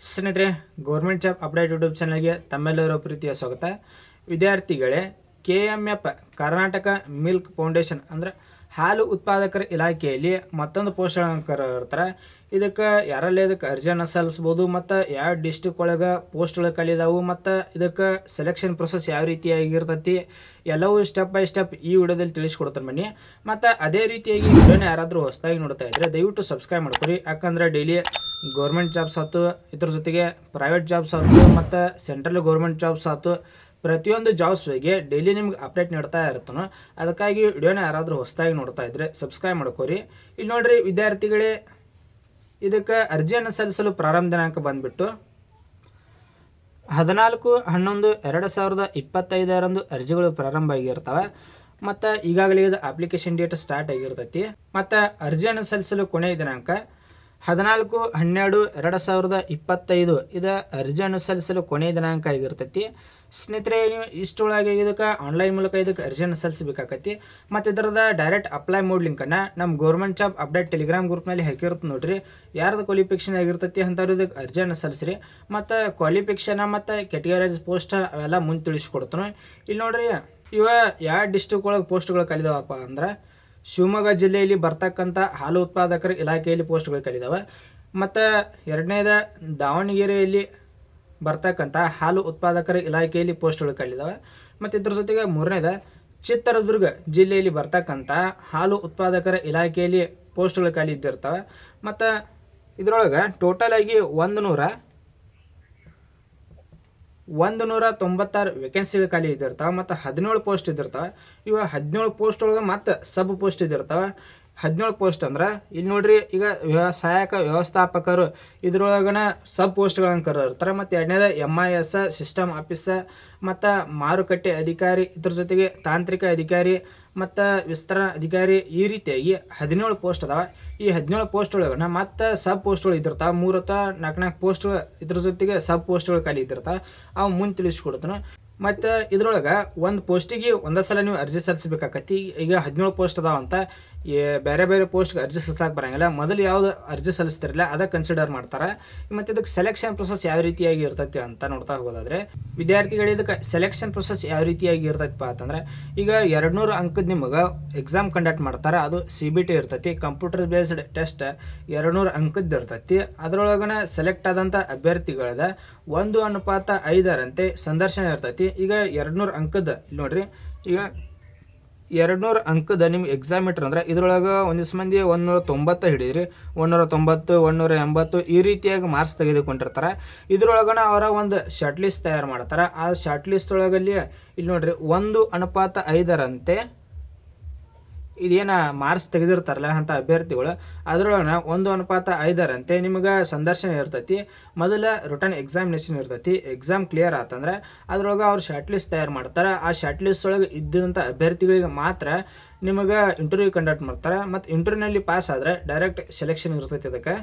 ಸ್ನೇಹಿತರೆ government job update YouTube ಚಾನಲ್ಗೆ ತಮ್ಮೆಲ್ಲರ ಪ್ರೀತಿಯ ಸ್ವಾಗತ. ವಿದ್ಯಾರ್ಥಿಗಳೇ K M F Karnataka milk foundation ಅಂದ್ರೆ ಹಾಲು ಉತ್ಪಾದಕರ ಇಲಾಖೆಯಲ್ಲಿ ಮತ್ತೊಂದು ಪೋಸ್ಟ್ಗಳನ್ನು ಕರ್ತಾರೆ ಇದಕ್ಕೆ ಯಾರಲ್ಲಿ ಇದಕ್ಕೆ ಅರ್ಜಿಯನ್ನು ಸಲ್ಲಿಸ್ಬೋದು, ಮತ್ತು ಯಾವ ಡಿಸ್ಟಿಕ್ ಒಳಗೆ ಪೋಸ್ಟ್ಗಳು ಕಲಿದಾವು, ಮತ್ತು ಇದಕ್ಕೆ ಸೆಲೆಕ್ಷನ್ ಪ್ರೊಸೆಸ್ ಯಾವ ರೀತಿಯಾಗಿರ್ತೈತಿ, ಎಲ್ಲವೂ ಸ್ಟೆಪ್ ಬೈ ಸ್ಟೆಪ್ ಈ ವಿಡಿಯೋದಲ್ಲಿ ತಿಳಿಸ್ಕೊಡ್ತಾರೆ ಬನ್ನಿ. ಮತ್ತು ಅದೇ ರೀತಿಯಾಗಿ ವಿಡಿಯೋನ ಯಾರಾದರೂ ಹೊಸದಾಗಿ ನೋಡ್ತಾ ಇದ್ದರೆ ದಯವಿಟ್ಟು ಸಬ್ಸ್ಕ್ರೈಬ್ ಮಾಡ್ಕೊರಿ. ಯಾಕಂದ್ರೆ ಡೈಲಿ ಗೌರ್ಮೆಂಟ್ ಜಾಬ್ಸ್ ಆಯ್ತು ಇದ್ರ ಜೊತೆಗೆ ಪ್ರೈವೇಟ್ ಜಾಬ್ಸ್ ಆಯ್ತು ಮತ್ತು ಸೆಂಟ್ರಲ್ ಗೌರ್ಮೆಂಟ್ ಜಾಬ್ಸ್ ಆಯ್ತು ಪ್ರತಿಯೊಂದು ಜಾಬ್ಸ್ ಬಗ್ಗೆ ಡೈಲಿ ನಿಮ್ಗೆ ಅಪ್ಡೇಟ್ ನೀಡ್ತಾ ಇರ್ತಾನೆ ಅದಕ್ಕಾಗಿ ವಿಡಿಯೋನ ಯಾರಾದರೂ ಹೊಸದಾಗಿ ನೋಡ್ತಾ ಇದ್ರೆ ಸಬ್ಸ್ಕ್ರೈಬ್ ಮಾಡ್ಕೋರಿ. ಇಲ್ಲಿ ನೋಡ್ರಿ ವಿದ್ಯಾರ್ಥಿಗಳೇ, ಇದಕ್ಕೆ ಅರ್ಜಿಯನ್ನು ಸಲ್ಲಿಸಲು ಪ್ರಾರಂಭ ದಿನಾಂಕ ಬಂದ್ಬಿಟ್ಟು ಹದಿನಾಲ್ಕು, ಹನ್ನೊಂದು, ಎರಡು ಸಾವಿರದ ಇಪ್ಪತ್ತೈದರಂದು ಅರ್ಜಿಗಳು ಪ್ರಾರಂಭ ಆಗಿರ್ತವೆ. ಮತ್ತು ಈಗಾಗಲೇ ಇದು ಅಪ್ಲಿಕೇಶನ್ ಡೇಟ್ ಸ್ಟಾರ್ಟ್ ಆಗಿರ್ತೈತಿ. ಮತ್ತು ಅರ್ಜಿಯನ್ನು ಸಲ್ಲಿಸಲು ಕೊನೆಯ ದಿನಾಂಕ ಹದಿನಾಲ್ಕು, ಹನ್ನೆರಡು, ಎರಡು ಸಾವಿರದ ಇಪ್ಪತ್ತೈದು ಇದು ಅರ್ಜಿಯನ್ನು ಸಲ್ಲಿಸಲು ಕೊನೆಯ ದಿನಾಂಕ ಆಗಿರ್ತೈತಿ. ಸ್ನೇಹಿತರೆ, ನೀವು ಇಷ್ಟೊಳಗೆ ಇದಕ್ಕೆ ಆನ್ಲೈನ್ ಮೂಲಕ ಇದಕ್ಕೆ ಅರ್ಜಿಯನ್ನು ಸಲ್ಲಿಸಬೇಕಾಗತ್ತಿ ಮತ್ತು ಇದರದ ಡೈರೆಕ್ಟ್ ಅಪ್ಲೈ ಮೋಡ್ ಲಿಂಕನ್ನು ನಮ್ಮ ಗೌರ್ಮೆಂಟ್ ಜಾಬ್ ಅಪ್ಡೇಟ್ ಟೆಲಿಗ್ರಾಮ್ ಗ್ರೂಪ್ನಲ್ಲಿ ಹಾಕಿರುತ್ತೆ ನೋಡ್ರಿ. ಯಾರ್ದು ಕ್ವಾಲಿಫಿಕೇಷನ್ ಆಗಿರ್ತೈತಿ ಅಂಥವ್ರು ಇದಕ್ಕೆ ಅರ್ಜಿಯನ್ನು ಸಲ್ಲಿಸ್ರಿ ಮತ್ತು ಕ್ವಾಲಿಫಿಕೇಷನ್ ಮತ್ತು ಕೆಟಗರೈಸ್ ಪೋಸ್ಟ್ ಅವೆಲ್ಲ ಮುಂದೆ ತಿಳಿಸ್ಕೊಡ್ತಾನೆ. ಇಲ್ಲಿ ನೋಡ್ರಿ, ಇವ ಯಾವ ಡಿಸ್ಟಿಕ್ ಒಳಗೆ ಪೋಸ್ಟ್ಗಳು ಕಲಿದಾವಪ್ಪ ಅಂದ್ರೆ ಶಿವಮೊಗ್ಗ ಜಿಲ್ಲೆಯಲ್ಲಿ ಬರ್ತಕ್ಕಂಥ ಹಾಲು ಉತ್ಪಾದಕರ ಇಲಾಖೆಯಲ್ಲಿ ಪೋಸ್ಟ್ಗಳು ಕಲಿದಾವೆ. ಮತ್ತು ಎರಡನೇದ ದಾವಣಗೆರೆಯಲ್ಲಿ ಬರ್ತಕ್ಕಂಥ ಹಾಲು ಉತ್ಪಾದಕರ ಇಲಾಖೆಯಲ್ಲಿ ಪೋಸ್ಟ್ಗಳು ಕಲಿದಾವೆ. ಮತ್ತು ಇದ್ರ ಜೊತೆಗೆ ಮೂರನೇದ ಚಿತ್ರದುರ್ಗ ಜಿಲ್ಲೆಯಲ್ಲಿ ಬರ್ತಕ್ಕಂಥ ಹಾಲು ಉತ್ಪಾದಕರ ಇಲಾಖೆಯಲ್ಲಿ ಪೋಸ್ಟ್ಗಳು ಖಾಲಿ ಇದ್ದಿರ್ತವೆ. ಮತ್ತು ಇದರೊಳಗೆ ಟೋಟಲಾಗಿ ಒಂದು ನೂರ ಒಂದು ನೂರ ತೊಂಬತ್ತಾರು ವೇಕೆನ್ಸಿಗಳು ಖಾಲಿ ಇದ್ದಿರ್ತಾವೆ ಮತ್ತು ಹದಿನೇಳು ಪೋಸ್ಟ್ ಇದ್ದಿರ್ತಾವೆ ಇವ ಹದಿನೇಳು ಪೋಸ್ಟ್ ಒಳಗೆ ಮತ್ತು ಸಬ್ ಪೋಸ್ಟ್ ಇದ್ದಿರ್ತಾವೆ ಹದಿನೇಳು ಪೋಸ್ಟ್ ಅಂದ್ರೆ ಇಲ್ಲಿ ನೋಡ್ರಿ ಈಗ ವ್ಯವಸಾಯಕ ವ್ಯವಸ್ಥಾಪಕರು ಇದ್ರೊಳಗನ ಸಬ್ ಪೋಸ್ಟ್ಗಳನ್ನು ಕರೆದಿರ್ತಾರೆ. ಮತ್ತು ಎರಡನೇದ M I S system office ಮತ್ತು ಮಾರುಕಟ್ಟೆ ಅಧಿಕಾರಿ ಇದ್ರ ಜೊತೆಗೆ ತಾಂತ್ರಿಕ ಅಧಿಕಾರಿ ಮತ್ತು ವಿಸ್ತರಣಾ ಅಧಿಕಾರಿ ಈ ರೀತಿಯಾಗಿ ಹದಿನೇಳು ಪೋಸ್ಟ್ ಅದಾವೆ. ಈ ಹದಿನೇಳು ಪೋಸ್ಟ್ ಒಳಗನ ಮತ್ತು ಸಬ್ ಪೋಸ್ಟ್ಗಳು ಇದ್ದಿರ್ತಾವೆ. ಮೂರು ಅಥವಾ ನಾಲ್ಕು ನಾಲ್ಕು ಪೋಸ್ಟ್ಗಳು ಇದ್ರ ಜೊತೆಗೆ ಸಬ್ ಪೋಸ್ಟ್ಗಳು ಖಾಲಿ ಇದ್ದಿರ್ತಾವೆ. ಅವು ಮುಂದೆ ತಿಳಿಸ್ಕೊಡ್ತಾನೆ ಮತ್ತು ಇದ್ರೊಳಗೆ ಒಂದು ಪೋಸ್ಟಿಗೆ ಒಂದೇ ಸಲ ನೀವು ಅರ್ಜಿ ಸಲ್ಲಿಸಬೇಕಾಕತಿ. ಈಗ ಹದಿನೇಳು ಪೋಸ್ಟ್ ಅದಾವ ಅಂತ. ಈ ಬೇರೆ ಬೇರೆ ಪೋಸ್ಟ್ಗೆ ಅರ್ಜಿ ಸಲ್ಲಿಸಕ್ಕೆ ಬರಂಗಿಲ್ಲ. ಮೊದಲು ಯಾವ್ದು ಅರ್ಜಿ ಸಲ್ಲಿಸ್ತಿರಲ್ಲ ಅದಕ್ಕೆ ಕನ್ಸಿಡರ್ ಮಾಡ್ತಾರೆ. ಮತ್ತು ಇದಕ್ಕೆ ಸೆಲೆಕ್ಷನ್ ಪ್ರೊಸೆಸ್ ಯಾವ ರೀತಿಯಾಗಿ ಇರ್ತೈತಿ ಅಂತ ನೋಡ್ತಾ ಹೋಗೋದಾದ್ರೆ ವಿದ್ಯಾರ್ಥಿಗಳು ಇದಕ್ಕೆ ಸೆಲೆಕ್ಷನ್ ಪ್ರೊಸೆಸ್ ಯಾವ ರೀತಿಯಾಗಿ ಇರ್ತೈತಿಪ್ಪ ಅಂತಂದ್ರೆ, ಈಗ ಎರಡು ನೂರು ಅಂಕದ ನಿಮಗೆ ಎಕ್ಸಾಮ್ ಕಂಡಕ್ಟ್ ಮಾಡ್ತಾರೆ. ಅದು ಸಿ ಬಿ ಟಿ ಇರ್ತೈತಿ ಕಂಪ್ಯೂಟರ್ ಬೇಸ್ಡ್ ಟೆಸ್ಟ್ ಎರಡು ನೂರು ಅಂಕದ್ದು ಇರ್ತೈತಿ. ಅದರೊಳಗನ ಸೆಲೆಕ್ಟ್ ಆದಂಥ ಅಭ್ಯರ್ಥಿಗಳದ ಒಂದು ಅನುಪಾತ ಐದರಂತೆ ಸಂದರ್ಶನ ಇರ್ತೈತಿ. ಈಗ ಎರಡು ನೂರು ಅಂಕದ, ಇಲ್ಲಿ ನೋಡ್ರಿ, ಈಗ ಎರಡು ನೂರು ಅಂಕದ ನಿಮ್ಗೆ ಎಕ್ಸಾಮ್ ಇಟ್ರ ಅಂದ್ರೆ ಇದ್ರೊಳಗೆ ಒಂದಿಷ್ಟು ಮಂದಿ ಒಂದೂರ ತೊಂಬತ್ತು ಹಿಡಿದ್ರಿ ಒಂದೂರ ತೊಂಬತ್ತು ಒಂದೂರ ಎಂಬತ್ತು ಈ ರೀತಿಯಾಗಿ ಮಾರ್ಕ್ಸ್ ತೆಗೆದುಕೊಂಡಿರ್ತಾರೆ. ಇದ್ರೊಳಗನ ಅವರ ಒಂದು ಶಾರ್ಟ್ ಲಿಸ್ಟ್ ತಯಾರು ಮಾಡ್ತಾರೆ. ಆ ಶಾರ್ಟ್ ಲಿಸ್ಟ್ ಒಳಗಲ್ಲಿ ಇಲ್ಲಿ ನೋಡ್ರಿ, ಒಂದು ಅನುಪಾತ ಐದರಂತೆ ಇದೇನ ಮಾರ್ಕ್ಸ್ ತೆಗೆದಿರ್ತಾರಲ್ಲ ಅಂತ ಅಭ್ಯರ್ಥಿಗಳು ಅದರೊಳಗೆ ಒಂದು ಅನುಪಾತ ಐದರಂತೆ ನಿಮಗೆ ಸಂದರ್ಶನ ಇರ್ತೈತಿ. ಮೊದಲ ರಿಟರ್ನ್ ಎಕ್ಸಾಮಿನೇಷನ್ ಇರ್ತೈತಿ. ಎಕ್ಸಾಮ್ ಕ್ಲಿಯರ್ ಆತಂದ್ರೆ ಅದರೊಳಗೆ ಅವ್ರು ಶಾರ್ಟ್ ಲಿಸ್ಟ್ ತಯಾರು ಮಾಡ್ತಾರೆ. ಆ ಶಾರ್ಟ್ ಲಿಸ್ಟ್ ಒಳಗೆ ಇದ್ದಂಥ ಅಭ್ಯರ್ಥಿಗಳಿಗೆ ಮಾತ್ರ ನಿಮಗೆ ಇಂಟರ್ವ್ಯೂ ಕಂಡಕ್ಟ್ ಮಾಡ್ತಾರೆ. ಮತ್ತು ಇಂಟರ್ವ್ಯೂನಲ್ಲಿ ಪಾಸ್ ಆದರೆ ಡೈರೆಕ್ಟ್ ಸೆಲೆಕ್ಷನ್ ಇರ್ತೈತಿ ಅದಕ್ಕೆ.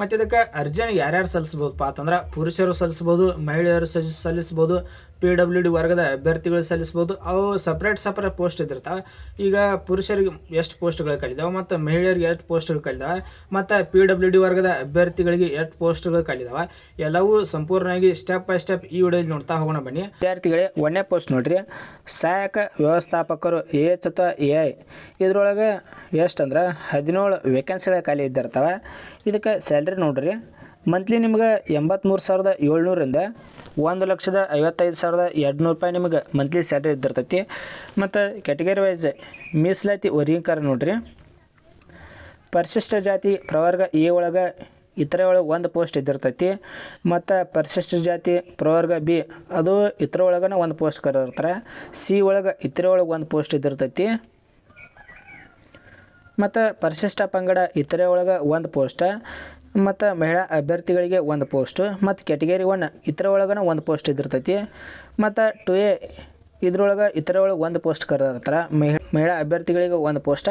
ಮತ್ತು ಇದಕ್ಕೆ ಅರ್ಜಿಯನ್ನು ಯಾರ್ಯಾರು ಸಲ್ಲಿಸ್ಬೋದಪ್ಪ ಅಂತಂದ್ರೆ ಪುರುಷರು ಸಲ್ಲಿಸ್ಬೋದು, ಮಹಿಳೆಯರು ಸಲ್ಲಿಸ್ ಸಲ್ಲಿಸ್ಬೋದು ಪಿ ಡಬ್ಲ್ಯೂ ಡಿ ವರ್ಗದ ಅಭ್ಯರ್ಥಿಗಳು ಸಲ್ಲಿಸ್ಬೋದು. ಅವು ಸಪ್ರೇಟ್ ಸಪ್ರೇಟ್ ಪೋಸ್ಟ್ ಇದ್ದಿರ್ತಾವೆ. ಈಗ ಪುರುಷರಿಗೆ ಎಷ್ಟು ಪೋಸ್ಟ್ಗಳು ಕಲಿದಾವೆ ಮತ್ತು ಮಹಿಳೆಯರಿಗೆ ಎಷ್ಟು ಪೋಸ್ಟ್ಗಳು ಕಲಿದಾವೆ ಮತ್ತು ಪಿ ಡಬ್ಲ್ಯೂ ಡಿ ವರ್ಗದ ಅಭ್ಯರ್ಥಿಗಳಿಗೆ ಎಷ್ಟು ಪೋಸ್ಟ್ಗಳು ಕಲಿದಾವೆ ಎಲ್ಲವೂ ಸಂಪೂರ್ಣವಾಗಿ ಸ್ಟೆಪ್ ಬೈ ಸ್ಟೆಪ್ ಈ ವಿಡಿಯೋದಲ್ಲಿ ನೋಡ್ತಾ ಹೋಗೋಣ ಬನ್ನಿ. ವಿದ್ಯಾರ್ಥಿಗಳೇ, ಒಂದೇ ಪೋಸ್ಟ್ ನೋಡ್ರಿ. ಸಹಾಯಕ ವ್ಯವಸ್ಥಾಪಕರು ಎ ಎಚ್ ಅಥವಾ ಎ ಐ ಇದ್ರೊಳಗೆ ಎಷ್ಟಂದ್ರೆ ಹದಿನೇಳು ವೇಕೆನ್ಸಿಗಳ ಖಾಲಿ ಇದ್ದಿರ್ತಾವೆ. ಇದಕ್ಕೆ ಸ್ಯಾಲ್ರಿ ನೋಡ್ರಿ. ಮಂತ್ಲಿ ನಿಮ್ಗೆ ಎಂಬತ್ತ್ಮೂರು ಸಾವಿರದ ಏಳ್ನೂರಿಂದ ಒಂದು ಲಕ್ಷದ ಐವತ್ತೈದು ಸಾವಿರದ ಎರಡು ನೂರು ರೂಪಾಯಿ ನಿಮಗೆ ಮಂತ್ಲಿ ಸ್ಯಾಲ್ರಿ ಇದ್ದಿರ್ತೈತಿ. ಮತ್ತು ಕ್ಯಾಟಗರಿ ವೈಸ್ ಮೀಸಲಾತಿ ವರ್ಗೀಕಾರ ನೋಡ್ರಿ. ಪರಿಶಿಷ್ಟ ಜಾತಿ ಪ್ರವರ್ಗ ಎ ಒಳಗೆ ಇತರ ಒಳಗೆ ಒಂದು ಪೋಸ್ಟ್ ಇದ್ದಿರ್ತೈತಿ. ಮತ್ತು ಪರಿಶಿಷ್ಟ ಜಾತಿ ಪ್ರವರ್ಗ ಬಿ ಅದು ಇತರ ಒಳಗನ ಒಂದು ಪೋಸ್ಟ್ ಕರೆದಿರ್ತಾರೆ. ಸಿ ಒಳಗೆ ಇತರ ಒಳಗೆ ಒಂದು ಪೋಸ್ಟ್ ಇದ್ದಿರ್ತೈತಿ. ಮತ್ತು ಪರಿಶಿಷ್ಟ ಪಂಗಡ ಇತರೆ ಒಳಗೆ ಒಂದು ಪೋಸ್ಟ್ ಮತ್ತು ಮಹಿಳಾ ಅಭ್ಯರ್ಥಿಗಳಿಗೆ ಒಂದು ಪೋಸ್ಟು ಮತ್ತು ಕ್ಯಾಟಗರಿ ಒನ್ ಇತರ ಒಳಗನ ಒಂದು ಪೋಸ್ಟ್ ಇದ್ದಿರ್ತೈತಿ. ಮತ್ತು ಟು ಎ ಇದ್ರೊಳಗೆ ಇತರ ಒಂದು ಪೋಸ್ಟ್ ಕರೆದಿರ್ತಾರೆ. ಮಹಿ, ಮಹಿಳಾ ಅಭ್ಯರ್ಥಿಗಳಿಗೆ ಒಂದು ಪೋಸ್ಟ್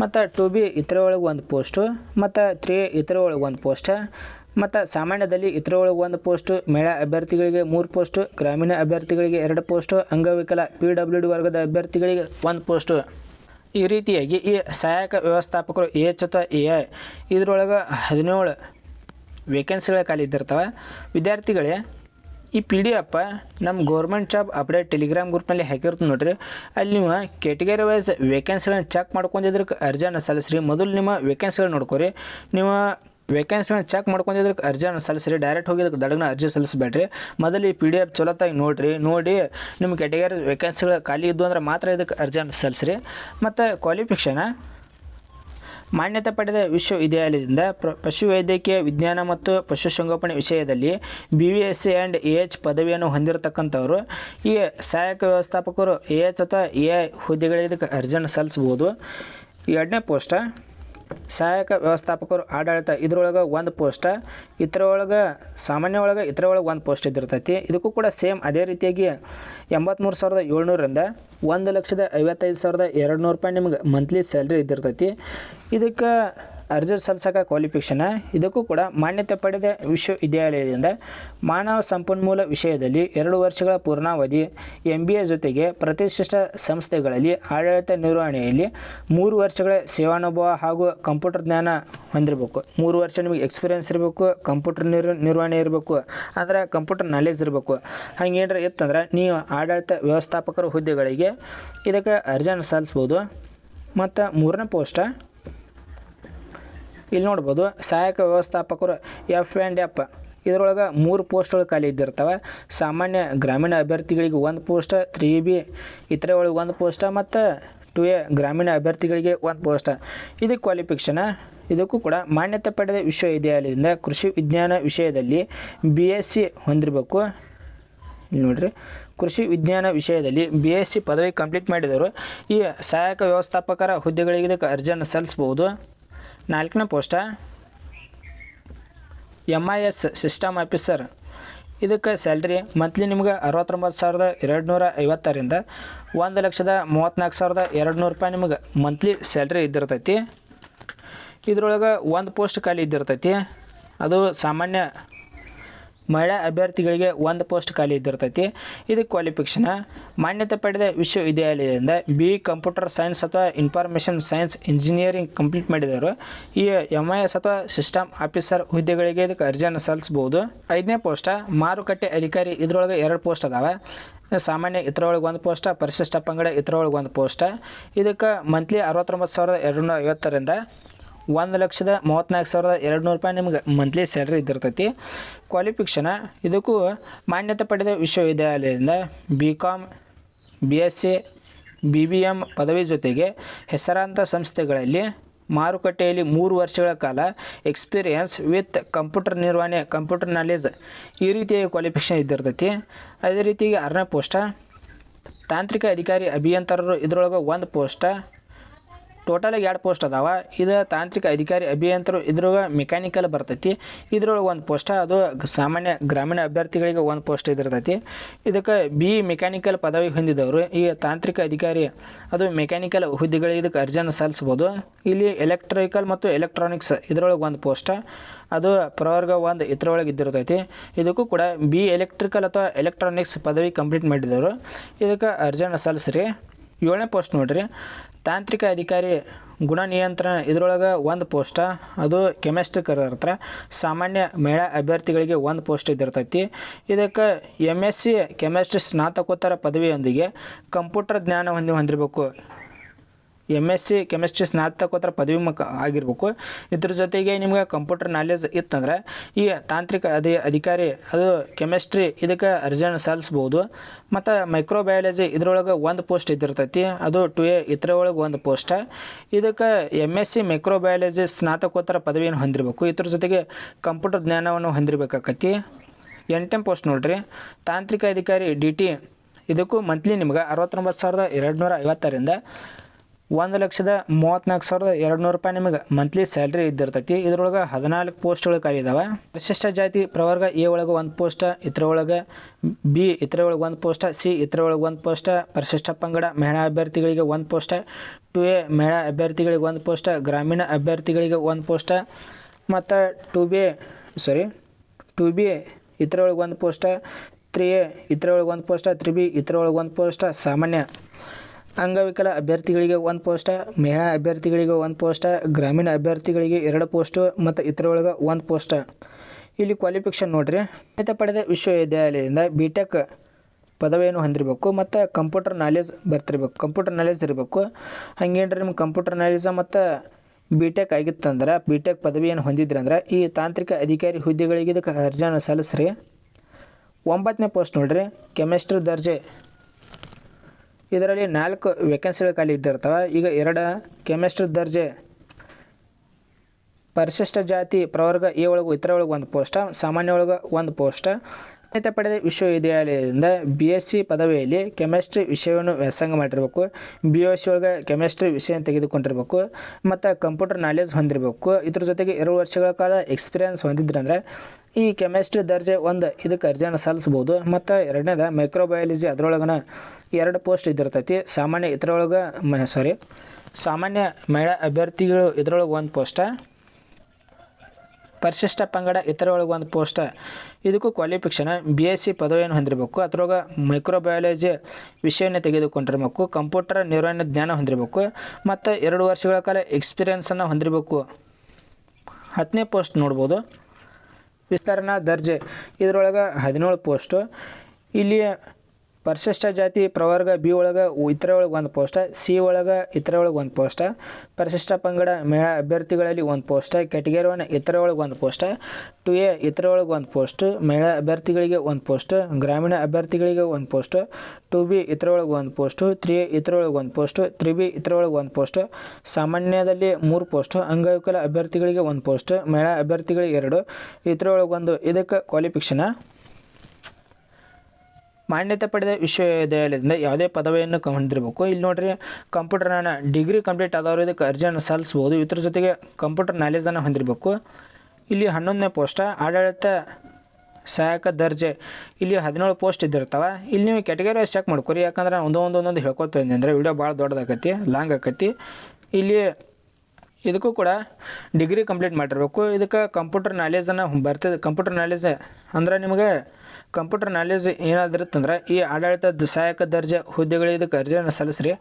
ಮತ್ತು ಟು ಬಿ ಇತರ ಒಳಗೆ ಒಂದು ಪೋಸ್ಟು ಮತ್ತು ತ್ರೀ ಇತರ ಒಳಗೆ ಒಂದು ಪೋಸ್ಟ್ ಮತ್ತು ಸಾಮಾನ್ಯದಲ್ಲಿ ಇತರ ಒಂದು ಪೋಸ್ಟು ಮಹಿಳಾ ಅಭ್ಯರ್ಥಿಗಳಿಗೆ ಮೂರು ಪೋಸ್ಟು ಗ್ರಾಮೀಣ ಅಭ್ಯರ್ಥಿಗಳಿಗೆ ಎರಡು ಪೋಸ್ಟು ಅಂಗವಿಕಲ ಪಿ ಡಬ್ಲ್ಯೂ ಡಿ ವರ್ಗದ ಅಭ್ಯರ್ಥಿಗಳಿಗೆ ಒಂದು ಪೋಸ್ಟು ಈ ರೀತಿಯಾಗಿ ಈ ಸಹಾಯಕ ವ್ಯವಸ್ಥಾಪಕರು ಎ ಎಚ್ ಅಥವಾ ಎ ಐ ಇದರೊಳಗೆ ಹದಿನೇಳು ವೇಕೆನ್ಸಿಗಳ ಖಾಲಿ ಇದ್ದಿರ್ತವೆ. ವಿದ್ಯಾರ್ಥಿಗಳೇ, ಈ ಪಿ ಡಿ ಎಫ್ ನಮ್ಮ ಗೌರ್ಮೆಂಟ್ ಜಾಬ್ ಅಪ್ಡೇಟ್ ಟೆಲಿಗ್ರಾಮ್ ಗ್ರೂಪ್ನಲ್ಲಿ ಹಾಕಿರ್ತು ನೋಡಿರಿ. ಅಲ್ಲಿ ನೀವು ಕೆಟಗರಿ ವೈಸ್ ವೇಕೆನ್ಸಿಗಳನ್ನ ಚೆಕ್ ಮಾಡ್ಕೊಂಡಿದ್ರಕ್ಕೆ ಅರ್ಜಿಯನ್ನು ಸಲ್ಲಿಸ್ರಿ. ಮೊದಲು ನಿಮ್ಮ ವೇಕೆನ್ಸಿಗಳು ನೋಡ್ಕೊರಿ. ನೀವು ವೇಕೆನ್ಸಿಗಳನ್ನ ಚೆಕ್ ಮಾಡ್ಕೊಂಡಿದ್ರೆ ಅರ್ಜಿಯನ್ನು ಸಲ್ಲಿಸ್ರಿ. ಡೈರೆಕ್ಟ್ ಹೋಗಿ ಅದಕ್ಕೆ ದಡಗನ ಅರ್ಜಿ ಸಲ್ಲಿಸಬೇಡ್ರಿ. ಮೊದಲು ಈ ಪಿ ಡಿ ಎಫ್ ಚಲೋತ್ತಾಗಿ ನೋಡಿರಿ. ನೋಡಿ ನಿಮ್ಮ ಕೆಟಗರಿ ವೇಕೆನ್ಸಿಗಳು ಖಾಲಿ ಇದ್ದು ಅಂದ್ರೆ ಮಾತ್ರ ಇದಕ್ಕೆ ಅರ್ಜಿಯನ್ನು ಸಲ್ಲಿಸ್ರಿ. ಮತ್ತು ಕ್ವಾಲಿಫಿಕೇಷನ ಮಾನ್ಯತೆ ಪಡೆದ ವಿಶ್ವವಿದ್ಯಾಲಯದಿಂದ ಪಶುವೈದ್ಯಕೀಯ ವಿಜ್ಞಾನ ಮತ್ತು ಪಶುಸಂಗೋಪನೆ ವಿಷಯದಲ್ಲಿ B V S C and A H ಪದವಿಯನ್ನು ಹೊಂದಿರತಕ್ಕಂಥವ್ರು, ಈ ಸಹಾಯಕ ವ್ಯವಸ್ಥಾಪಕರು ಎ ಎಚ್ ಅಥವಾ ಎ ಐ ಹುದ್ದೆಗಳಿಗೆ ಅರ್ಜಿಯನ್ನು ಸಲ್ಲಿಸ್ಬೋದು. ಎರಡನೇ ಪೋಸ್ಟ ಸಹಾಯಕ ವ್ಯವಸ್ಥಾಪಕರು ಆಡಳಿತ ಇದ್ರೊಳಗೆ ಒಂದು ಪೋಸ್ಟ ಇತರ ಒಳಗೆ ಸಾಮಾನ್ಯ ಒಳಗೆ ಇದ್ರೊಳಗೆ ಒಂದು ಪೋಸ್ಟ್ ಇದ್ದಿರ್ತೈತಿ. ಇದಕ್ಕೂ ಕೂಡ ಸೇಮ್ ಅದೇ ರೀತಿಯಾಗಿ ಎಂಬತ್ತ್ಮೂರು ಸಾವಿರದ ಏಳ್ನೂರಿಂದ ಒಂದು ಲಕ್ಷದ ಐವತ್ತೈದು ಸಾವಿರದ ಎರಡು ನೂರು ರೂಪಾಯಿ ನಿಮ್ಗೆ ಮಂತ್ಲಿ ಸ್ಯಾಲ್ರಿ ಇದ್ದಿರ್ತೈತಿ. ಇದಕ್ಕೆ ಅರ್ಜಿ ಸಲ್ಲಿಸಕ ಕ್ವಾಲಿಫಿಕೇಷನ್ ಇದಕ್ಕೂ ಕೂಡ ಮಾನ್ಯತೆ ಪಡೆದ ವಿಶ್ವವಿದ್ಯಾಲಯದಿಂದ ಮಾನವ ಸಂಪನ್ಮೂಲ ವಿಷಯದಲ್ಲಿ ಎರಡು ವರ್ಷಗಳ ಪೂರ್ಣಾವಧಿ ಎಂ ಬಿ ಎ ಜೊತೆಗೆ ಪ್ರತಿಷ್ಠಿತ ಸಂಸ್ಥೆಗಳಲ್ಲಿ ಆಡಳಿತ ನಿರ್ವಹಣೆಯಲ್ಲಿ ಮೂರು ವರ್ಷಗಳ ಸೇವಾನುಭವ ಹಾಗೂ ಕಂಪ್ಯೂಟರ್ ಜ್ಞಾನ ಹೊಂದಿರಬೇಕು. ಮೂರು ವರ್ಷ ನಿಮಗೆ ಎಕ್ಸ್ಪೀರಿಯನ್ಸ್ ಇರಬೇಕು, ಕಂಪ್ಯೂಟರ್ ನಿರ್ ನಿರ್ವಹಣೆ ಇರಬೇಕು ಅಂದರೆ ಕಂಪ್ಯೂಟರ್ ನಾಲೆಜ್ ಇರಬೇಕು. ಹಂಗೇನಾರ ಇತ್ತಂದ್ರೆ ನೀವು ಆಡಳಿತ ವ್ಯವಸ್ಥಾಪಕರ ಹುದ್ದೆಗಳಿಗೆ ಇದಕ್ಕೆ ಅರ್ಜಿಯನ್ನು ಸಲ್ಲಿಸ್ಬೋದು ಮತ್ತು ಮೂರನೇ ಪೋಸ್ಟ ಇಲ್ಲಿ ನೋಡ್ಬೋದು ಸಹಾಯಕ ವ್ಯವಸ್ಥಾಪಕರು ಎಫ್ ಆ್ಯಂಡ್ ಎಫ್ ಇದರೊಳಗೆ ಮೂರು ಪೋಸ್ಟ್ಗಳು ಖಾಲಿ ಇದ್ದಿರ್ತವೆ. ಸಾಮಾನ್ಯ ಗ್ರಾಮೀಣ ಅಭ್ಯರ್ಥಿಗಳಿಗೆ ಒಂದು ಪೋಸ್ಟ್ ತ್ರೀ ಬಿ ಇತರೆ ಒಳಗೆ ಒಂದು ಪೋಸ್ಟ ಮತ್ತು ಟು ಎ ಗ್ರಾಮೀಣ ಅಭ್ಯರ್ಥಿಗಳಿಗೆ ಒಂದು ಪೋಸ್ಟ ಇದು ಕ್ವಾಲಿಫಿಕೇಷನ ಇದಕ್ಕೂ ಕೂಡ ಮಾನ್ಯತೆ ಪಡೆದ ವಿಶ್ವವಿದ್ಯಾಲಯದಿಂದ ಕೃಷಿ ವಿಜ್ಞಾನ ವಿಷಯದಲ್ಲಿ ಬಿ ಎಸ್ ಸಿ ಹೊಂದಿರಬೇಕು. ಇಲ್ಲಿ ನೋಡಿರಿ. ಕೃಷಿ ವಿಜ್ಞಾನ ವಿಷಯದಲ್ಲಿ ಬಿ ಎಸ್ ಸಿ ಪದವಿ ಕಂಪ್ಲೀಟ್ ಮಾಡಿದವರು ಈ ಸಹಾಯಕ ವ್ಯವಸ್ಥಾಪಕರ ಹುದ್ದೆಗಳಿಗೆ ಇದಕ್ಕೆ ಅರ್ಜಿಯನ್ನು ಸಲ್ಲಿಸ್ಬೋದು. ನಾಲ್ಕನೇ post. M I S system officer ಇದಕ್ಕೆ ಸ್ಯಾಲ್ರಿ ಮಂತ್ಲಿ ನಿಮ್ಗೆ ಅರವತ್ತೊಂಬತ್ತು ಸಾವಿರದ ಎರಡು ನೂರ ಐವತ್ತರಿಂದ ಒಂದು ಲಕ್ಷದ ಮೂವತ್ತ್ನಾಲ್ಕು ಸಾವಿರದ ಎರಡು ನೂರು ರೂಪಾಯಿ ನಿಮ್ಗೆ ಮಂತ್ಲಿ ಸ್ಯಾಲ್ರಿ ಇದ್ದಿರ್ತೈತಿ. ಇದ್ರೊಳಗೆ ಒಂದು ಪೋಸ್ಟ್ ಖಾಲಿ ಇದ್ದಿರ್ತೈತಿ. ಅದು ಸಾಮಾನ್ಯ ಮಹಿಳಾ ಅಭ್ಯರ್ಥಿಗಳಿಗೆ ಒಂದು ಪೋಸ್ಟ್ ಖಾಲಿ ಇದ್ದಿರ್ತೈತಿ. ಇದು ಕ್ವಾಲಿಫಿಕೇಷನ್ ಮಾನ್ಯತೆ ಪಡೆದ ವಿಶ್ವವಿದ್ಯಾಲಯದಿಂದ ಬಿ ಕಂಪ್ಯೂಟರ್ ಸೈನ್ಸ್ ಅಥವಾ ಇನ್ಫಾರ್ಮೇಷನ್ ಸೈನ್ಸ್ ಇಂಜಿನಿಯರಿಂಗ್ ಕಂಪ್ಲೀಟ್ ಮಾಡಿದವರು. ಈ ಎಂ ಐ ಎಸ್ ಅಥವಾ ಸಿಸ್ಟಮ್ ಆಫೀಸರ್ ಹುದ್ದೆಗಳಿಗೆ ಇದಕ್ಕೆ ಅರ್ಜಿಯನ್ನು ಸಲ್ಲಿಸ್ಬೋದು ಐದನೇ ಪೋಸ್ಟ, ಮಾರುಕಟ್ಟೆ ಅಧಿಕಾರಿ. ಇದರೊಳಗೆ ಎರಡು ಪೋಸ್ಟ್ ಅದಾವೆ. ಸಾಮಾನ್ಯ ಇತರೊಳಗೆ ಒಂದು ಪೋಸ್ಟ, ಪರಿಶಿಷ್ಟ ಪಂಗಡ ಇತರೊಳಗೆ ಒಂದು ಪೋಸ್ಟ. ಇದಕ್ಕೆ ಮಂತ್ಲಿ ಅರವತ್ತೊಂಬತ್ತು ಸಾವಿರದ ಎರಡು ನೂರ ಐವತ್ತರಿಂದ ಒಂದು ಲಕ್ಷದ ಮೂವತ್ತ್ನಾಲ್ಕು ಸಾವಿರದ ಎರಡು ನೂರು ರೂಪಾಯಿ ನಿಮ್ಗೆ ಮಂತ್ಲಿ ಸ್ಯಾಲ್ರಿ ಇದ್ದಿರ್ತೈತಿ. ಕ್ವಾಲಿಫಿಕೇಷನ ಇದಕ್ಕೂ ಮಾನ್ಯತೆ ಪಡೆದ ವಿಶ್ವವಿದ್ಯಾಲಯದಿಂದ B Com B S C B B M ಪದವಿ ಜೊತೆಗೆ ಹೆಸರಾಂತ ಸಂಸ್ಥೆಗಳಲ್ಲಿ ಮಾರುಕಟ್ಟೆಯಲ್ಲಿ ಮೂರು ವರ್ಷಗಳ ಕಾಲ ಎಕ್ಸ್ಪೀರಿಯನ್ಸ್ ವಿತ್ ಕಂಪ್ಯೂಟರ್ ನಿರ್ವಹಣೆ ಕಂಪ್ಯೂಟರ್ ನಾಲೆಜ್ ಈ ರೀತಿಯ ಕ್ವಾಲಿಫಿಕೇಷನ್ ಇದ್ದಿರ್ತೈತಿ. ಅದೇ ರೀತಿಗೆ ಆರನೇ ಪೋಸ್ಟ, ತಾಂತ್ರಿಕ ಅಧಿಕಾರಿ, ಅಭಿಯಂತರರು ಇದರೊಳಗೆ ಒಂದು ಪೋಸ್ಟ ಟೋಟಲಾಗಿ ಎರಡು ಪೋಸ್ಟ್ ಅದಾವ. ಇದು ತಾಂತ್ರಿಕ ಅಧಿಕಾರಿ ಅಭಿಯಂತರು ಇದ್ರೊಳಗೆ ಮೆಕ್ಯಾನಿಕಲ್ ಬರ್ತೈತಿ. ಇದ್ರೊಳಗೆ ಒಂದು ಪೋಸ್ಟ ಅದು ಸಾಮಾನ್ಯ ಗ್ರಾಮೀಣ ಅಭ್ಯರ್ಥಿಗಳಿಗೆ ಒಂದು ಪೋಸ್ಟ್ ಇದಿರ್ತೈತಿ. ಇದಕ್ಕೆ ಬಿ ಮೆಕ್ಯಾನಿಕಲ್ ಪದವಿ ಹೊಂದಿದವರು. ಈ ತಾಂತ್ರಿಕ ಅಧಿಕಾರಿ ಅದು ಮೆಕ್ಯಾನಿಕಲ್ ಹುದ್ದೆಗಳಿಗೆ ಇದಕ್ಕೆ ಅರ್ಜಿಯನ್ನು ಸಲ್ಲಿಸ್ಬೋದು. ಇಲ್ಲಿ ಎಲೆಕ್ಟ್ರಿಕಲ್ ಮತ್ತು ಎಲೆಕ್ಟ್ರಾನಿಕ್ಸ್ ಇದ್ರೊಳಗೆ ಒಂದು ಪೋಸ್ಟ ಅದು ಪ್ರವರ್ಗ ಒಂದು ಇದ್ರೊಳಗೆ ಇದ್ದಿರ್ತೈತಿ. ಇದಕ್ಕೂ ಕೂಡ ಬಿ ಎಲೆಕ್ಟ್ರಿಕಲ್ ಅಥವಾ ಎಲೆಕ್ಟ್ರಾನಿಕ್ಸ್ ಪದವಿ ಕಂಪ್ಲೀಟ್ ಮಾಡಿದವರು. ಇದಕ್ಕೆ ಅರ್ಜಿಯನ್ನು ಸಲ್ಲಿಸ್ರಿ. ಏಳನೇ ಪೋಸ್ಟ್ ನೋಡಿರಿ. ತಾಂತ್ರಿಕ ಅಧಿಕಾರಿ ಗುಣ ನಿಯಂತ್ರಣ ಇದರೊಳಗೆ ಒಂದು ಪೋಸ್ಟ, ಅದು ಕೆಮಿಸ್ಟ್ರಿ ಕರೆದಿರ್ತಾರೆ. ಸಾಮಾನ್ಯ ಮಹಿಳಾ ಅಭ್ಯರ್ಥಿಗಳಿಗೆ ಒಂದು ಪೋಸ್ಟ್ ಇದ್ದಿರ್ತೈತಿ ಇದಕ್ಕೆ ಎಂ ಎಸ್ ಸಿ ಕೆಮಿಸ್ಟ್ರಿ ಸ್ನಾತಕೋತ್ತರ ಪದವಿಯೊಂದಿಗೆ ಕಂಪ್ಯೂಟರ್ ಜ್ಞಾನ ಹೊಂದಿ ಹೊಂದಿರಬೇಕು. ಎಂ ಎಸ್ ಸಿ ಕೆಮಿಸ್ಟ್ರಿ ಸ್ನಾತಕೋತ್ತರ ಪದವಿ ಮುಖ ಆಗಿರ್ಬೇಕು. ಇದ್ರ ಜೊತೆಗೆ ನಿಮ್ಗೆ ಕಂಪ್ಯೂಟರ್ ನಾಲೆಜ್ ಇತ್ತಂದ್ರೆ, ಈ ತಾಂತ್ರಿಕ ಅಧಿ, ಅಧಿಕಾರಿ, ಅದು ಕೆಮಿಸ್ಟ್ರಿ ಇದಕ್ಕೆ ಅರ್ಜಿಯನ್ನು ಸಲ್ಲಿಸ್ಬೋದು. ಮತ್ತು ಮೈಕ್ರೋಬಯಾಲಜಿ ಇದ್ರೊಳಗೆ ಒಂದು ಪೋಸ್ಟ್ ಇದ್ದಿರ್ತೈತಿ. ಅದು ಟು ಎ ಇತರ ಒಳಗೆ ಒಂದು ಪೋಸ್ಟ ಇದಕ್ಕೆ ಎಂ ಎಸ್ ಸಿ ಮೈಕ್ರೋಬಯಾಲಜಿ ಸ್ನಾತಕೋತ್ತರ ಪದವಿಯನ್ನು ಹೊಂದಿರಬೇಕು. ಇದ್ರ ಜೊತೆಗೆ ಕಂಪ್ಯೂಟರ್ ಜ್ಞಾನವನ್ನು ಹೊಂದಿರಬೇಕಾಕತಿ ಎಂಟನೇ ಪೋಸ್ಟ್ ನೋಡ್ರಿ. ತಾಂತ್ರಿಕ ಅಧಿಕಾರಿ ಡಿ ಟಿ ಇದಕ್ಕೂ ಮಂತ್ಲಿ ನಿಮ್ಗೆ ಅರವತ್ತೊಂಬತ್ತು ಸಾವಿರದ ಎರಡು ನೂರ ಐವತ್ತರಿಂದ ಒಂದು ಲಕ್ಷದ ಮೂವತ್ತ್ನಾಲ್ಕು ಸಾವಿರದ ಎರಡು ನೂರು ರೂಪಾಯಿ ನಿಮಗೆ ಮಂತ್ಲಿ ಸ್ಯಾಲ್ರಿ ಇದ್ದಿರ್ತೈತಿ. ಇದ್ರೊಳಗೆ ಹದಿನಾಲ್ಕು ಪೋಸ್ಟ್ಗಳು ಖಾಲಿ ಇದಾವೆ. ಪರಿಶಿಷ್ಟ ಜಾತಿ ಪ್ರವರ್ಗ ಎ ಒಳಗೆ ಒಂದು ಪೋಸ್ಟ ಇತರ ಒಳಗೆ ಬಿ, ಇತರ ಒಳಗೆ ಒಂದು ಪೋಸ್ಟ ಸಿ, ಇತರ ಒಳಗೆ ಒಂದು ಪೋಸ್ಟ ಪರಿಶಿಷ್ಟ ಪಂಗಡ ಮಹಿಳಾ ಅಭ್ಯರ್ಥಿಗಳಿಗೆ ಒಂದು ಪೋಸ್ಟ ಟು ಎ ಮಹಿಳಾ ಅಭ್ಯರ್ಥಿಗಳಿಗೆ ಒಂದು ಪೋಸ್ಟ ಗ್ರಾಮೀಣ ಅಭ್ಯರ್ಥಿಗಳಿಗೆ ಒಂದು ಪೋಸ್ಟ ಮತ್ತು two B sorry two B ಇತರ ಒಳಗೆ ಒಂದು ಪೋಸ್ಟ ತ್ರೀ ಎ, ಇತರ ಒಳಗೆ ಒಂದು ಪೋಸ್ಟ ತ್ರಿ ಬಿ, ಇತರ ಒಳಗೆ ಒಂದು ಪೋಸ್ಟ ಸಾಮಾನ್ಯ. ಅಂಗವಿಕಲ ಅಭ್ಯರ್ಥಿಗಳಿಗೆ ಒಂದು ಪೋಸ್ಟ ಮಹಿಳಾ ಅಭ್ಯರ್ಥಿಗಳಿಗೆ ಒಂದು ಪೋಸ್ಟ, ಗ್ರಾಮೀಣ ಅಭ್ಯರ್ಥಿಗಳಿಗೆ ಎರಡು ಪೋಸ್ಟು ಮತ್ತು ಇತರ ಒಳಗೆ ಒಂದು ಪೋಸ್ಟ. ಇಲ್ಲಿ ಕ್ವಾಲಿಫಿಕೇಷನ್ ನೋಡ್ರಿ. ಮಿತ ಪಡೆದ ವಿಶ್ವವಿದ್ಯಾಲಯದಿಂದ ಬಿ ಟೆಕ್ ಪದವಿಯನ್ನು ಹೊಂದಿರಬೇಕು ಮತ್ತು ಕಂಪ್ಯೂಟರ್ ನಾಲೆಜ್ ಬರ್ತಿರ್ಬೇಕು. ಕಂಪ್ಯೂಟರ್ ನಾಲೆಜ್ ಇರಬೇಕು. ಹಂಗೇನ್ರಿ ನಿಮ್ಗೆ ಕಂಪ್ಯೂಟರ್ ನಾಲೆಜ ಮತ್ತು ಬಿ ಟೆಕ್ ಆಗಿತ್ತಂದ್ರೆ ಬಿ ಟೆಕ್ ಪದವಿಯನ್ನು ಹೊಂದಿದ್ರಿ ಅಂದ್ರೆ ಈ ತಾಂತ್ರಿಕ ಅಧಿಕಾರಿ ಹುದ್ದೆಗಳಿಗೆ ಇದಕ್ಕೆ ಅರ್ಜಿಯನ್ನು ಸಲ್ಲಿಸ್ರಿ. ಒಂಬತ್ತನೇ ಪೋಸ್ಟ್ ನೋಡ್ರಿ. ಕೆಮಿಸ್ಟ್ರಿ ದರ್ಜೆ. ಇದರಲ್ಲಿ ನಾಲ್ಕು ವೇಕೆನ್ಸಿಗಳು ಖಾಲಿ ಇದ್ದಿರ್ತವೆ. ಈಗ ಎರಡು ಕೆಮಿಸ್ಟ್ರಿ ದರ್ಜೆ ಪರಿಶಿಷ್ಟ ಜಾತಿ ಪ್ರವರ್ಗ ಎ ಒಳಗೆ ಇತರ ಒಳಗೆ ಒಂದು ಪೋಸ್ಟ್ ಸಾಮಾನ್ಯ ಒಳಗೆ ಒಂದು ಪೋಸ್ಟ್ ಮಾನ್ಯತೆ ಪಡೆದ ವಿಶ್ವವಿದ್ಯಾಲಯದಿಂದ ಬಿ ಎಸ್ ಸಿ ಪದವಿಯಲ್ಲಿ ಕೆಮಿಸ್ಟ್ರಿ ವಿಷಯವನ್ನು ವ್ಯಾಸಂಗ ಮಾಡಿರಬೇಕು. ಬಿ ಎಸ್ ಸಿ ಒಳಗೆ ಕೆಮಿಸ್ಟ್ರಿ ವಿಷಯ ತೆಗೆದುಕೊಂಡಿರಬೇಕು. ಮತ್ತು ಕಂಪ್ಯೂಟರ್ ನಾಲೆಜ್ ಹೊಂದಿರಬೇಕು. ಇದ್ರ ಜೊತೆಗೆ ಎರಡು ವರ್ಷಗಳ ಕಾಲ ಎಕ್ಸ್ಪೀರಿಯನ್ಸ್ ಹೊಂದಿದ್ರಂದ್ರೆ ಈ ಕೆಮಿಸ್ಟ್ರಿ ದರ್ಜೆ ಒಂದು ಇದಕ್ಕೆ ಅರ್ಜಿಯನ್ನು ಸಲ್ಲಿಸ್ಬೋದು ಮತ್ತು ಎರಡನೇದ ಮೈಕ್ರೋಬಯಾಲಜಿ ಅದರೊಳಗನ ಎರಡು ಪೋಸ್ಟ್ ಇದ್ದಿರ್ತೈತಿ. ಸಾಮಾನ್ಯ ಇದರೊಳಗೆ ಮ ಸಾರಿ ಸಾಮಾನ್ಯ ಮಹಿಳಾ ಅಭ್ಯರ್ಥಿಗಳು ಇದರೊಳಗೆ ಒಂದು ಪೋಸ್ಟ, ಪರಿಶಿಷ್ಟ ಪಂಗಡ ಇತರೊಳಗೆ ಒಂದು ಪೋಸ್ಟ. ಇದಕ್ಕೂ ಕ್ವಾಲಿಫಿಕೇಷನ್ ಬಿ ಎಸ್ ಸಿ ಪದವಿಯನ್ನು ಹೊಂದಿರಬೇಕು. ಅದ್ರೊಳಗೆ ಮೈಕ್ರೋಬಯಾಲಜಿ ವಿಷಯವನ್ನು ತೆಗೆದುಕೊಂಡಿರಬೇಕು. ಕಂಪ್ಯೂಟರ್ ನಿರ್ವಹಣೆ ಜ್ಞಾನ ಹೊಂದಿರಬೇಕು. ಮತ್ತು ಎರಡು ವರ್ಷಗಳ ಕಾಲ ಎಕ್ಸ್ಪೀರಿಯನ್ಸನ್ನು ಹೊಂದಿರಬೇಕು. ಹತ್ತನೇ ಪೋಸ್ಟ್ ನೋಡ್ಬೋದು. ವಿಸ್ತರಣಾ ದರ್ಜೆ. ಇದರೊಳಗೆ ಹದಿನೇಳು ಪೋಸ್ಟು. ಇಲ್ಲಿ ಪರಿಶಿಷ್ಟ ಜಾತಿ, ಪ್ರವರ್ಗ, ಬಿ ಒಳಗೆ ಇತರ ಒಳಗೆ ಒಂದು ಪೋಸ್ಟ, ಸಿ ಒಳಗೆ ಇತರ ಒಳಗೆ ಒಂದು ಪೋಸ್ಟ, ಪರಿಶಿಷ್ಟ ಪಂಗಡ, ಮೇಳ ಅಭ್ಯರ್ಥಿಗಳಲ್ಲಿ ಒಂದು ಪೋಸ್ಟ ಕೆಟಗರಿ ಒನ್ ಇತರ ಒಳಗೆ ಒಂದು ಪೋಸ್ಟ, ಟು ಎ ಇತರ ಒಳಗೆ ಒಂದು ಪೋಸ್ಟ್ ಮಹಿಳಾ ಅಭ್ಯರ್ಥಿಗಳಿಗೆ ಒಂದು ಪೋಸ್ಟ್, ಗ್ರಾಮೀಣ ಅಭ್ಯರ್ಥಿಗಳಿಗೆ ಒಂದು ಪೋಸ್ಟ್, ಟು ಬಿ ಇತರ ಒಳಗೆ ಒಂದು ಪೋಸ್ಟು, ತ್ರೀ ಇತರ ಒಳಗೆ ಒಂದು ಪೋಸ್ಟು, ತ್ರೀ ಬಿ ಇತರ ಒಳಗೆ ಒಂದು ಪೋಸ್ಟ್, ಸಾಮಾನ್ಯದಲ್ಲಿ ಮೂರು ಪೋಸ್ಟು, ಅಂಗವಿಕಲ ಅಭ್ಯರ್ಥಿಗಳಿಗೆ ಒಂದು ಪೋಸ್ಟ್ ಮಹಿಳಾ ಅಭ್ಯರ್ಥಿಗಳಿಗೆ ಎರಡು ಇತರ ಒಳಗೆ ಒಂದು. ಇದಕ್ಕೆ ಕ್ವಾಲಿಫಿಕೇಷನ ಮಾನ್ಯತೆ ಪಡೆದ ವಿಶ್ವವಿದ್ಯಾಲಯದಿಂದ ಯಾವುದೇ ಪದವಿಯನ್ನು ಹೊಂದಿರಬೇಕು ಇಲ್ಲಿ ನೋಡ್ರಿ ಕಂಪ್ಯೂಟರ್ ನಾನು ಡಿಗ್ರಿ ಕಂಪ್ಲೀಟ್ ಆದವರು ಇದಕ್ಕೆ ಅರ್ಜಿಯನ್ನು ಸಲ್ಲಿಸ್ಬೋದು ಇದ್ರ ಜೊತೆಗೆ ಕಂಪ್ಯೂಟರ್ ನಾಲೆಜನ್ನು ಹೊಂದಿರಬೇಕು. ಇಲ್ಲಿ ಹನ್ನೊಂದನೇ ಪೋಸ್ಟ, ಆಡಳಿತ ಸಹಾಯಕ ದರ್ಜೆ. ಇಲ್ಲಿ ಹದಿನೇಳು ಪೋಸ್ಟ್ ಇದ್ದಿರ್ತಾವೆ. ಇಲ್ಲಿ ನೀವು ಕ್ಯಾಟಗರಿ ವೈಸ್ ಚೆಕ್ ಮಾಡ್ಕೊರಿ. ಯಾಕಂದ್ರೆ ಒಂದೊಂದು ಒಂದು ಒಂದೊಂದು ಹೇಳ್ಕೊತ ಅಂದರೆ ವಿಡಿಯೋ ಭಾಳ ದೊಡ್ಡದಾಗತ್ತಿ ಲಾಂಗ್ ಆಕತಿ. ಇಲ್ಲಿ ಇದಕ್ಕೂ ಕೂಡ ಡಿಗ್ರಿ ಕಂಪ್ಲೀಟ್ ಮಾಡಿರಬೇಕು. ಇದಕ್ಕೆ ಕಂಪ್ಯೂಟರ್ ನಾಲೆಜನ್ನು ಬರ್ತದೆ. ಕಂಪ್ಯೂಟರ್ ನಾಲೆಜ್ ಅಂದ್ರೆ ನಿಮಗೆ ಕಂಪ್ಯೂಟರ್ ನಾಲೆಜ್ ಏನಾದಿರುತ್ತಂದ್ರೆ ಈ ಆಡಳಿತದ ಸಹಾಯಕ ದರ್ಜೆ ಹುದ್ದೆಗಳು ಇದಕ್ಕೆ ಅರ್ಜಿಯನ್ನು ಸಲ್ಲಿಸ್ರಿ.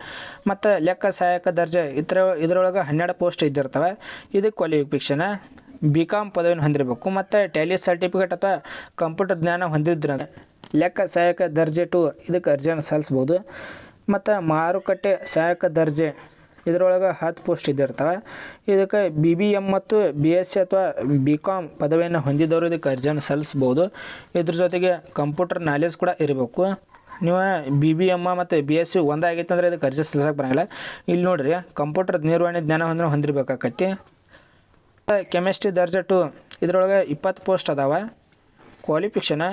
ಮತ್ತು ಲೆಕ್ಕ ಸಹಾಯಕ ದರ್ಜೆ ಇತರ, ಇದರೊಳಗೆ ಹನ್ನೆರಡು ಪೋಸ್ಟ್ ಇದ್ದಿರ್ತವೆ. ಇದಕ್ಕೆ ಕ್ವಾಲಿಫಿಕೇಷನ್ ಬಿ ಕಾಮ್ ಪದವಿಯನ್ನು ಹೊಂದಿರಬೇಕು. ಮತ್ತು ಟ್ಯಾಲಿ ಸರ್ಟಿಫಿಕೇಟ್ ಅಥವಾ ಕಂಪ್ಯೂಟರ್ ಜ್ಞಾನ ಹೊಂದಿದ್ರೆ ಲೆಕ್ಕ ಸಹಾಯಕ ದರ್ಜೆ ಟು ಇದಕ್ಕೆ ಅರ್ಜಿಯನ್ನು ಸಲ್ಲಿಸ್ಬೋದು. ಮತ್ತು ಮಾರುಕಟ್ಟೆ ಸಹಾಯಕ ದರ್ಜೆ ಇದರೊಳಗೆ ಹತ್ತು ಪೋಸ್ಟ್ ಇದ್ದಿರ್ತವೆ. ಇದಕ್ಕೆ ಬಿ ಬಿ ಎಂ ಮತ್ತು ಬಿ ಎಸ್ ಸಿ ಅಥವಾ ಬಿ ಕಾಮ್ ಪದವಿಯನ್ನು ಹೊಂದಿದವರು ಇದಕ್ಕೆ ಅರ್ಜಿಯನ್ನು ಸಲ್ಲಿಸ್ಬೋದು. ಇದ್ರ ಜೊತೆಗೆ ಕಂಪ್ಯೂಟರ್ ನಾಲೆಜ್ ಕೂಡ ಇರಬೇಕು. ನೀವು ಬಿ ಬಿ ಎಂ ಮತ್ತು ಬಿ ಎಸ್ ಸಿ ಒಂದಾಗೈತೆ ಅಂದರೆ ಇದಕ್ಕೆ ಅರ್ಜಿ ಸಲ್ಲಿಸೋಕೆ ಬರೋಂಗಿಲ್ಲ. ಇಲ್ಲಿ ನೋಡಿರಿ, ಕಂಪ್ಯೂಟರ್ ನಿರ್ವಹಣೆ ಜ್ಞಾನ ಹೊಂದಿರೋ ಹೊಂದಿರಬೇಕಾಕತಿ ಕೆಮಿಸ್ಟ್ರಿ ದರ್ಜೆ ಟು ಇದರೊಳಗೆ ಇಪ್ಪತ್ತು ಪೋಸ್ಟ್ ಅದಾವೆ. ಕ್ವಾಲಿಫಿಕೇಷನ್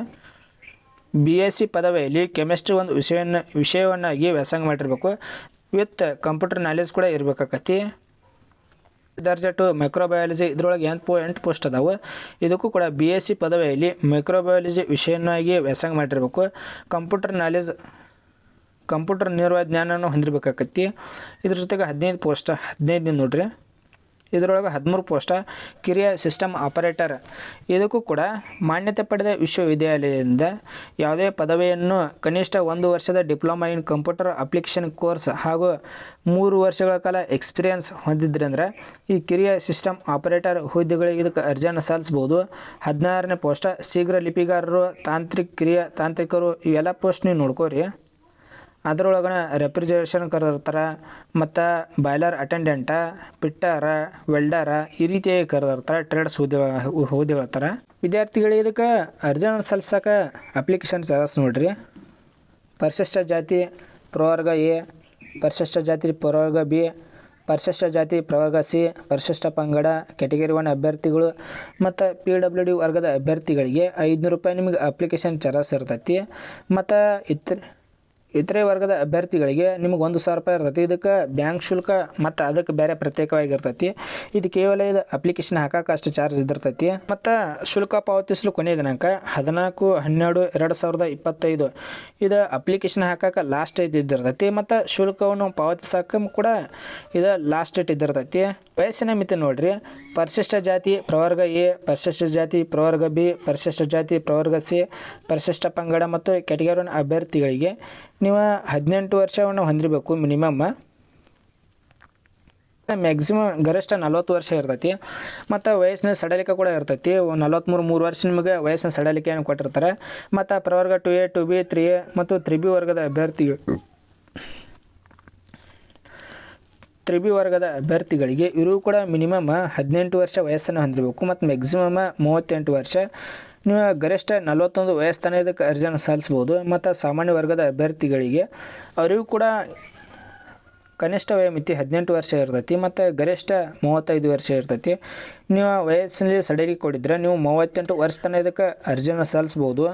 ಬಿ ಎಸ್ ಸಿ ಪದವಿಯಲ್ಲಿ ಕೆಮಿಸ್ಟ್ರಿ ಒಂದು ವಿಷಯವನ್ನು ವಿಷಯವನ್ನಾಗಿ ವ್ಯಾಸಂಗ ಮಾಡಿರಬೇಕು. ವಿತ್ ಕಂಪ್ಯೂಟರ್ ನಾಲೆಜ್ ಕೂಡ ಇರಬೇಕಾಕತಿ ದರ್ಜೆ ಟು ಮೈಕ್ರೋಬಯಾಲಜಿ ಇದರೊಳಗೆ ಎಂಟು ಪೋ ಎಂಟು ಪೋಸ್ಟ್ ಅದಾವೆ. ಇದಕ್ಕೂ ಕೂಡ ಬಿ ಎಸ್ ಸಿ ಪದವಿಯಲ್ಲಿ ಮೈಕ್ರೋಬಯಾಲಜಿ ವಿಷಯನಾಗಿ ವ್ಯಾಸಂಗ ಮಾಡಿರಬೇಕು. ಕಂಪ್ಯೂಟರ್ ನಾಲೆಜ್ ಕಂಪ್ಯೂಟರ್ ನಿರ್ವಹಣೆ ಜ್ಞಾನವನ್ನು ಹೊಂದಿರಬೇಕಾಕತಿ ಇದ್ರ ಜೊತೆಗೆ ಹದಿನೈದು ಪೋಸ್ಟ್ ಹದಿನೈದು ನೋಡ್ರಿ. ಇದರೊಳಗೆ ಹದಿಮೂರು ಪೋಸ್ಟ ಕಿರಿಯ ಸಿಸ್ಟಮ್ ಆಪರೇಟರ್. ಇದಕ್ಕೂ ಕೂಡ ಮಾನ್ಯತೆ ಪಡೆದ ವಿಶ್ವವಿದ್ಯಾಲಯದಿಂದ ಯಾವುದೇ ಪದವಿಯನ್ನು ಕನಿಷ್ಠ ಒಂದು ವರ್ಷದ diploma in computer application course ಹಾಗೂ ಮೂರು ವರ್ಷಗಳ ಕಾಲ ಎಕ್ಸ್ಪೀರಿಯನ್ಸ್ ಹೊಂದಿದ್ರಂದ್ರೆ ಈ ಕಿರಿಯ ಸಿಸ್ಟಮ್ ಆಪರೇಟರ್ ಹುದ್ದೆಗಳಿಗೆ ಇದಕ್ಕೆ ಅರ್ಜಿಯನ್ನು ಸಲ್ಲಿಸ್ಬೋದು. ಹದಿನಾರನೇ ಪೋಸ್ಟ ಶೀಘ್ರ ಲಿಪಿಗಾರರು, ತಾಂತ್ರಿಕ ಕಿರಿಯ ತಾಂತ್ರಿಕರು ಇವೆಲ್ಲ ಪೋಸ್ಟ್ ನೀವು ನೋಡ್ಕೋರಿ. ಅದರೊಳಗನ ರೆಫ್ರಿಜರೇಷನ್ ಕರೆದಿರ್ತಾರ, ಮತ್ತು ಬಾಯ್ಲರ್ ಅಟೆಂಡೆಂಟ ಪಿಟ್ಟರ ವೆಲ್ಡರ ಈ ರೀತಿಯಾಗಿ ಕರೆದಿರ್ತಾರೆ ಟ್ರೇಡ್ಸ್ ಹುದ್ದೆ ಹುದ್ದೆಗಳ ಥರ ವಿದ್ಯಾರ್ಥಿಗಳಿಗೆ ಇದಕ್ಕೆ ಅರ್ಜಿಯನ್ನು ಸಲ್ಸಕ್ಕೆ ಅಪ್ಲಿಕೇಶನ್ ಸರ್ವಸ್ ನೋಡ್ರಿ. ಪರಿಶಿಷ್ಟ ಜಾತಿ ಪ್ರವರ್ಗ ಎ, ಪರಿಶಿಷ್ಟ ಜಾತಿ ಪ್ರವರ್ಗ ಬಿ, ಪರಿಶಿಷ್ಟ ಜಾತಿ ಪ್ರವರ್ಗ ಸಿ, ಪರಿಶಿಷ್ಟ ಪಂಗಡ ಕೆಟಗರಿ ಒನ್ ಅಭ್ಯರ್ಥಿಗಳು ಮತ್ತು ಪಿ ಡಬ್ಲ್ಯೂ ಡಿ ವರ್ಗದ ಅಭ್ಯರ್ಥಿಗಳಿಗೆ ಐದುನೂರು ರೂಪಾಯಿ ನಿಮಗೆ ಅಪ್ಲಿಕೇಶನ್ ಚಾರ್ಜಸ್ ಇರ್ತೈತಿ. ಮತ್ತು ಇತರ ಇತರೆ ವರ್ಗದ ಅಭ್ಯರ್ಥಿಗಳಿಗೆ ನಿಮಗೆ ಒಂದು ಸಾವಿರ ರೂಪಾಯಿ ಇರ್ತೈತಿ, ಇದಕ್ಕೆ ಬ್ಯಾಂಕ್ ಶುಲ್ಕ ಮತ್ತು ಅದಕ್ಕೆ ಬೇರೆ ಪ್ರತ್ಯೇಕವಾಗಿ ಇರ್ತೈತಿ ಇದು ಕೇವಲ ಇದು ಅಪ್ಲಿಕೇಶನ್ ಹಾಕಕ್ಕೆ ಅಷ್ಟು ಚಾರ್ಜ್ ಇದ್ದಿರ್ತೈತಿ. ಮತ್ತು ಶುಲ್ಕ ಪಾವತಿಸಲು ಕೊನೆಯ ದಿನಾಂಕ ಹದಿನಾಲ್ಕು, ಹನ್ನೆರಡು, ಎರಡು ಸಾವಿರದ ಇಪ್ಪತ್ತೈದು. ಇದು ಅಪ್ಲಿಕೇಶನ್ ಹಾಕಕ್ಕೆ ಲಾಸ್ಟ್ ಡೇಟ್ ಇದ್ದಿರ್ತೈತಿ ಮತ್ತು ಶುಲ್ಕವನ್ನು ಪಾವತಿಸಕ್ಕೆ ಕೂಡ ಇದು ಲಾಸ್ಟ್ ಡೇಟ್ ಇದ್ದಿರ್ತೈತಿ. ವಯಸ್ಸಿನ ಮಿತಿ ನೋಡ್ರಿ. ಪರಿಶಿಷ್ಟ ಜಾತಿ ಪ್ರವರ್ಗ ಎ, ಪರಿಶಿಷ್ಟ ಜಾತಿ ಪ್ರವರ್ಗ ಬಿ, ಪರಿಶಿಷ್ಟ ಜಾತಿ ಪ್ರವರ್ಗ ಸಿ, ಪರಿಶಿಷ್ಟ ಪಂಗಡ ಮತ್ತು ಕೆಟಗರಿ ಅಭ್ಯರ್ಥಿಗಳಿಗೆ ನೀವು ಹದಿನೆಂಟು ವರ್ಷವನ್ನು ಹೊಂದಿರಬೇಕು ಮಿನಿಮಮ್. ಮ್ಯಾಕ್ಸಿಮಮ್ ಗರಿಷ್ಠ ನಲವತ್ತು ವರ್ಷ ಇರ್ತೈತಿ. ಮತ್ತು ವಯಸ್ಸಿನ ಸಡಲಿಕೆ ಕೂಡ ಇರ್ತೈತಿ. ನಲ್ವತ್ತ್ಮೂರು ಮೂರು ವರ್ಷ ನಿಮಗೆ ವಯಸ್ಸಿನ ಸಡಲಿಕೆಯನ್ನು ಕೊಟ್ಟಿರ್ತಾರೆ. ಮತ್ತು ಪ್ರವರ್ಗ two A two B three A ಮತ್ತು ತ್ರಿ ಬಿ ವರ್ಗದ ಅಭ್ಯರ್ಥಿಗಳು ತ್ರಿ ಬಿ ವರ್ಗದ ಅಭ್ಯರ್ಥಿಗಳಿಗೆ ಇವರು ಕೂಡ ಮಿನಿಮಮ್ ಹದಿನೆಂಟು ವರ್ಷ ವಯಸ್ಸನ್ನು ಹೊಂದಿರಬೇಕು. ಮತ್ತು ಮ್ಯಾಕ್ಸಿಮಮ್ ಮೂವತ್ತೆಂಟು ವರ್ಷ ನೀವು ಗರಿಷ್ಠ ನಲವತ್ತೊಂದು ವಯಸ್ಸು ಇದಕ್ಕೆ ಅರ್ಜಿಯನ್ನು ಸಲ್ಲಿಸ್ಬೋದು ಮತ್ತು ಸಾಮಾನ್ಯ ವರ್ಗದ ಅಭ್ಯರ್ಥಿಗಳಿಗೆ ಅವರಿಗೂ ಕೂಡ ಕನಿಷ್ಠ ವಯೋಮಿತಿ ಹದಿನೆಂಟು ವರ್ಷ ಇರ್ತೈತಿ ಮತ್ತು ಗರಿಷ್ಠ ಮೂವತ್ತೈದು ವರ್ಷ ಇರ್ತೈತಿ. ನೀವು ವಯಸ್ಸಿನಲ್ಲಿ ಸಡಿಲಿಕೆ ಕೊಡಿದ್ರೆ ನೀವು ಮೂವತ್ತೆಂಟು ವರ್ಷ ತನಕ ಇದಕ್ಕೆ ಅರ್ಜಿಯನ್ನು ಸಲ್ಲಿಸ್ಬೋದು